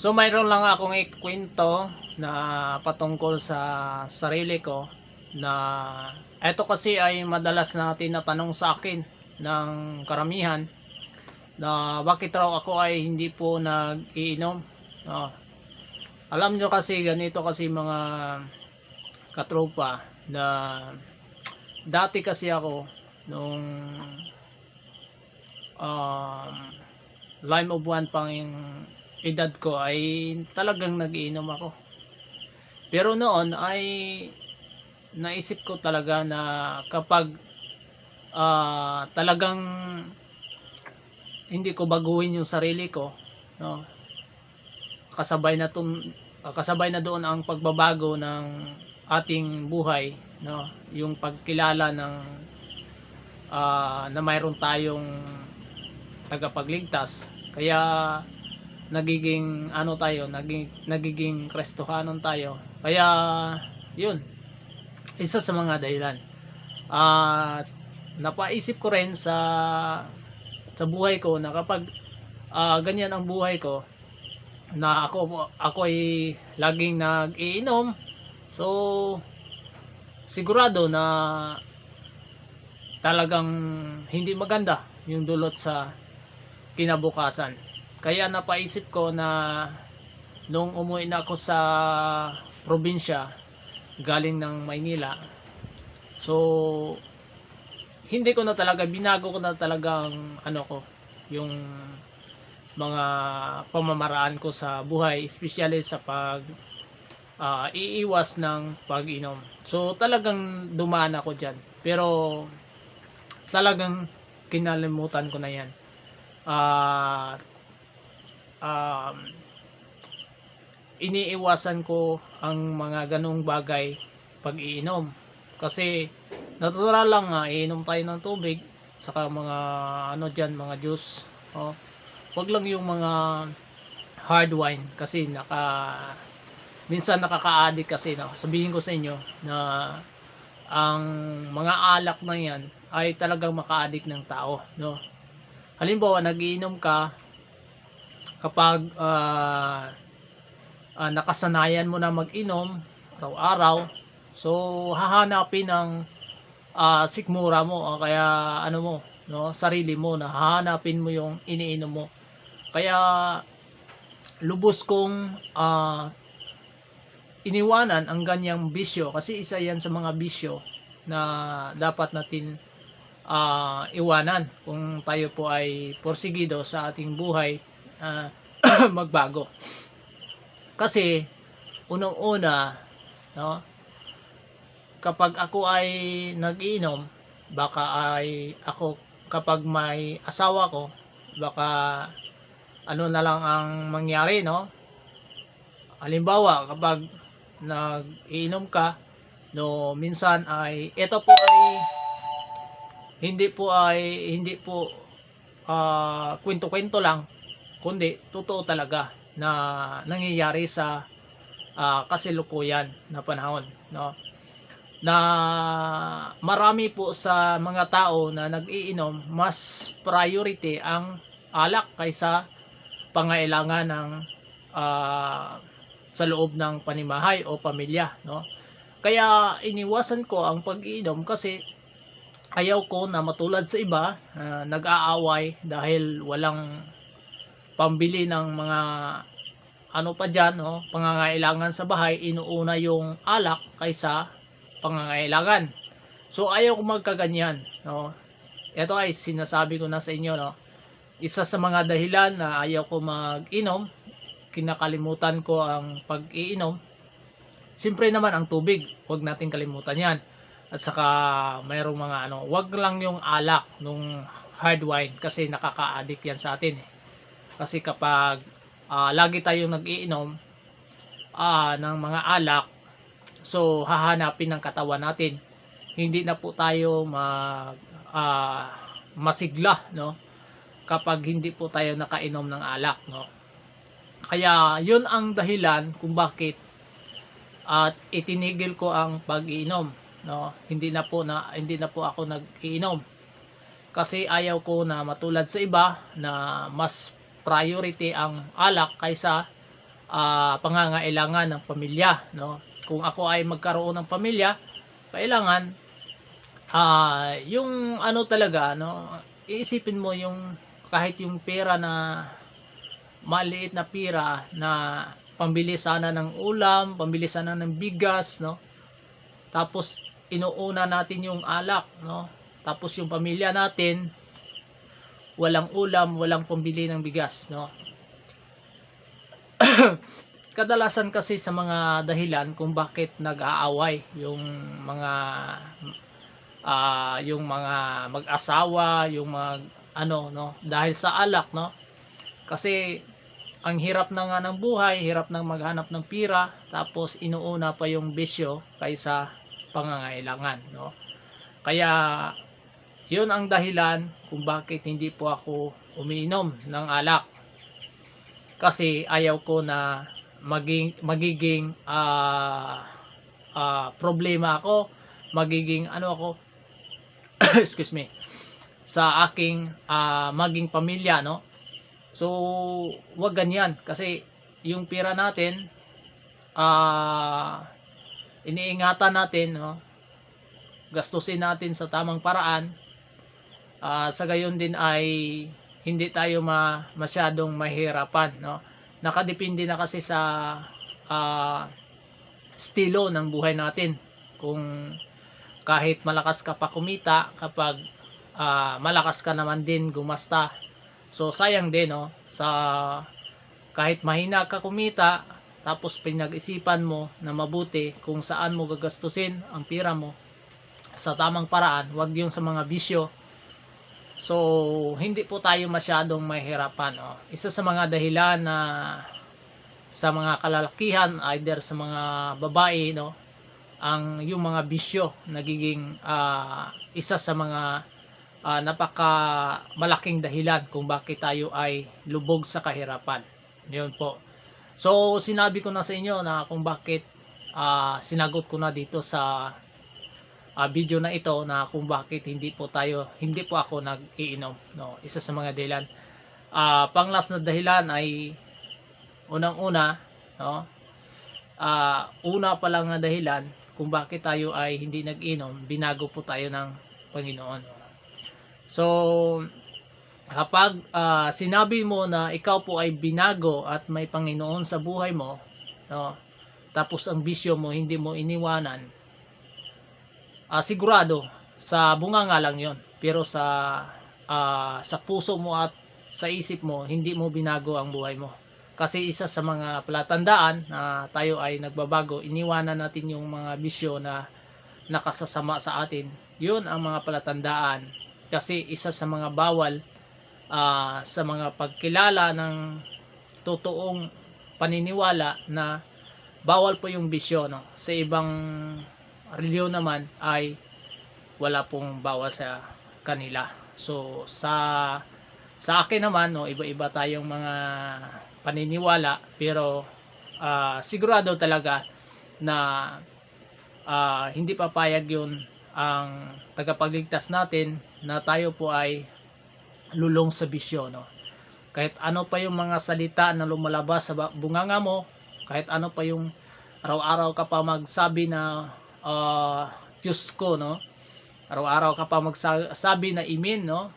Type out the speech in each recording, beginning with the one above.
So mayroon lang akong ikwento na patungkol sa sarili ko na eto kasi ay madalas na tinatanong sa akin ng karamihan na bakit raw ako ay hindi po nag-iinom. No. Alam nyo kasi ganito kasi mga katropa na dati kasi ako nung um, lime of one pang edad ko ay talagang nagiinom ako. Pero noon ay naisip ko talaga na kapag ah, talagang hindi ko baguhin yung sarili ko, no? Kasabay na tun, kasabay na doon ang pagbabago ng ating buhay, no? Yung pagkilala ng ah, na mayroon tayong tagapagligtas. Kaya nagiging ano tayo, naging nagiging Kristohanon tayo. Kaya yun. Isa sa mga dahilan. At napaisip ko rin sa sa buhay ko na kapag ah, ganyan ang buhay ko na ako ako ay laging nag-iinom. So sigurado na talagang hindi maganda yung dulot sa kinabukasan. Kaya napaisip ko na nung umuwi na ako sa probinsya galing ng Maynila. So hindi ko na talaga binago ko na talagang ano ko yung mga pamamaraan ko sa buhay, especially sa pag ah, iiwas ng pag-inom. So talagang dumaan ako diyan. Pero talagang kinalimutan ko na 'yan. Ah um, iniiwasan ko ang mga ganong bagay pag iinom. Kasi natural lang nga, iinom tayo ng tubig, saka mga ano dyan, mga juice. Oh. Wag lang yung mga hard wine kasi naka minsan nakaka-addict kasi no. Sabihin ko sa inyo na ang mga alak na yan ay talagang maka-addict ng tao, no. Halimbawa, nagiinom ka kapag ah, ah, nakasanayan mo na mag-inom araw-araw, so hahanapin ng ah, sikmura mo o kaya ano mo, no, sarili mo na hahanapin mo yung iniinom mo. Kaya lubos kong ah, iniwanan ang ganyang bisyo kasi isa yan sa mga bisyo na dapat natin ah, iwanan kung tayo po ay porsigido sa ating buhay ah, magbago. Kasi unang-una, no, kapag ako ay nag-iinom, baka ay ako kapag may asawa ko, baka ano na lang ang mangyari, no? Halimbawa, kapag nag-iinom ka, no, minsan ay ito po ay hindi po ay hindi po ah, kwento-kwento lang kundi totoo talaga na nangyayari sa ah, kasalukuyan na panahon no? Na marami po sa mga tao na nag-iinom mas priority ang alak kaysa pangailangan ng ah, sa loob ng panimahay o pamilya no? Kaya iniwasan ko ang pag-iinom kasi ayaw ko na matulad sa iba ah, nag-aaway dahil walang pambili ng mga ano pa dyan, no? pangangailangan sa bahay, inuuna yung alak kaysa pangangailangan. So, ayaw ko magkaganyan. No? Ito ay sinasabi ko na sa inyo. No? Isa sa mga dahilan na ayaw ko mag-inom, kinakalimutan ko ang pag-iinom. Siyempre naman ang tubig, huwag natin kalimutan yan. At saka mayroong mga ano, wag lang yung alak nung hard wine kasi nakaka-addict yan sa atin. Kasi kapag ah, lagi tayong nag-iinom ah, ng mga alak, so hahanapin ng katawan natin. Hindi na po tayo mag ah, masigla, no? Kapag hindi po tayo nakainom ng alak, no? Kaya yun ang dahilan kung bakit at itinigil ko ang pag-iinom, no? Hindi na po na hindi na po ako nag-iinom. Kasi ayaw ko na matulad sa iba na mas priority ang alak kaysa ah, pangangailangan ng pamilya no kung ako ay magkaroon ng pamilya kailangan ah yung ano talaga no iisipin mo yung kahit yung pera na maliit na pera na pambili sana ng ulam, pambili sana ng bigas, no? Tapos inuuna natin yung alak, no? Tapos yung pamilya natin walang ulam, walang pambili ng bigas, no? Kadalasan kasi sa mga dahilan kung bakit nag-aaway yung mga ah yung mga mag-asawa, yung mag ano no, dahil sa alak, no? Kasi ang hirap na nga ng buhay, hirap nang maghanap ng pira, tapos inuuna pa yung bisyo kaysa pangangailangan, no? Kaya, yun ang dahilan kung bakit hindi po ako umiinom ng alak. Kasi ayaw ko na maging, magiging ah ah, problema ako, magiging ano ako, excuse me, sa aking ah, maging pamilya, no? So, wag ganyan kasi yung pira natin ah iniingatan natin, no? Gastusin natin sa tamang paraan. Ah, sa gayon din ay hindi tayo ma masyadong mahirapan, no? Nakadepende na kasi sa ah estilo ng buhay natin. Kung kahit malakas ka pa kumita, kapag ah, malakas ka naman din gumasta, So sayang din no sa kahit mahina ka kumita tapos pinag-isipan mo na mabuti kung saan mo gagastusin ang pira mo sa tamang paraan, wag yung sa mga bisyo. So hindi po tayo masyadong mahirapan no. Isa sa mga dahilan na sa mga kalalakihan either sa mga babae no ang yung mga bisyo nagiging ah, isa sa mga ah, napaka malaking dahilan kung bakit tayo ay lubog sa kahirapan. Yun po. So, sinabi ko na sa inyo na kung bakit ah, sinagot ko na dito sa ah, video na ito na kung bakit hindi po tayo, hindi po ako nag-iinom. No? Isa sa mga dahilan. Ah, panglas na dahilan ay unang-una, no? Ah, una pa lang na dahilan kung bakit tayo ay hindi nag-inom, binago po tayo ng Panginoon. So, kapag ah, sinabi mo na ikaw po ay binago at may Panginoon sa buhay mo, no? Tapos ang bisyo mo hindi mo iniwanan. Ah, sigurado sa bunga nga lang 'yon. Pero sa ah, sa puso mo at sa isip mo, hindi mo binago ang buhay mo. Kasi isa sa mga palatandaan na tayo ay nagbabago, iniwanan natin yung mga bisyo na nakasasama sa atin. 'Yun ang mga palatandaan kasi isa sa mga bawal ah, sa mga pagkilala ng totoong paniniwala na bawal po yung bisyo no sa ibang reliyon naman ay wala pong bawal sa kanila. So sa sa akin naman no iba-iba tayong mga paniniwala pero ah, sigurado talaga na ah, hindi papayag yun ang tagapagligtas natin na tayo po ay lulong sa bisyo no. Kahit ano pa yung mga salita na lumalabas sa bunganga mo kahit ano pa yung araw-araw ka pa magsabi na ah, Diyos ko no? Araw-araw ka pa magsabi na imin no?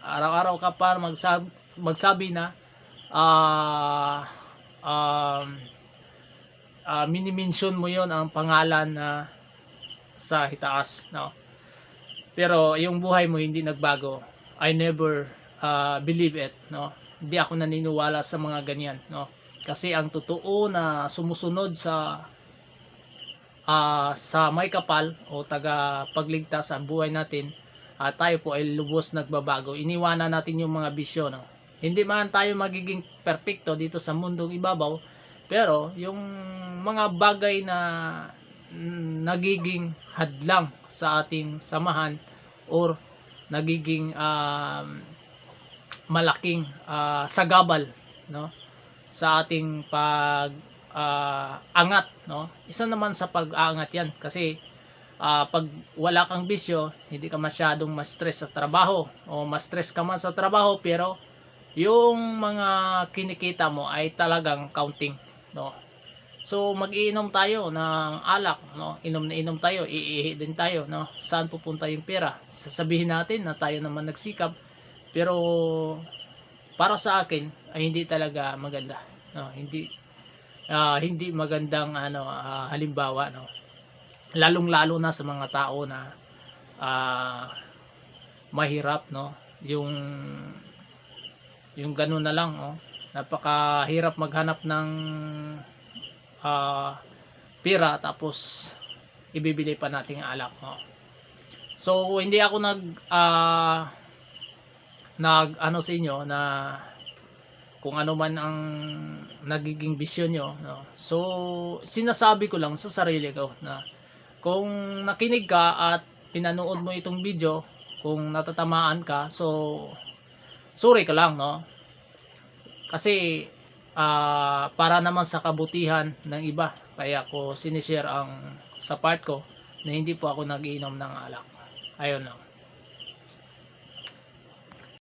Araw-araw ka pa magsabi, magsabi na ah um, ah, minimension mo yon ang pangalan na sa itaas no? Pero yung buhay mo hindi nagbago. I never ah, believe it no? Hindi ako naniniwala sa mga ganyan no? Kasi ang totoo na sumusunod sa ah, sa may kapal o taga pagligtas sa buhay natin ah, tayo po ay lubos nagbabago. Iniwanan natin yung mga bisyo no? Hindi man tayo magiging perpekto dito sa mundong ibabaw pero yung mga bagay na nagiging hadlang sa ating samahan or nagiging um, malaking ah, sagabal no? Sa ating pag ah, angat no? Isa naman sa pag-aangat yan kasi ah, pag wala kang bisyo hindi ka masyadong ma-stress sa trabaho o ma-stress ka man sa trabaho pero yung mga kinikita mo ay talagang counting no? So magiinom tayo ng alak no? Inom na inom tayo iihi din tayo no? Saan pupunta yung pera? Sasabihin natin na tayo naman nagsikap pero para sa akin ay hindi talaga maganda no? Hindi ah, hindi magandang ano ah, halimbawa no? Lalong lalo na sa mga tao na ah, mahirap no? Yung yung ganun na lang oh. Napakahirap maghanap ng ah, pira tapos ibibili pa nating alak no so hindi ako nag ah, nag ano sa inyo na kung ano man ang nagiging bisyo nyo no? So sinasabi ko lang sa sarili ko na kung nakinig ka at pinanood mo itong video kung natatamaan ka so sorry ka lang no? Kasi ah, para naman sa kabutihan ng iba kaya ko sinishare ang sa part ko na hindi po ako nagiinom ng alak. Ayun lang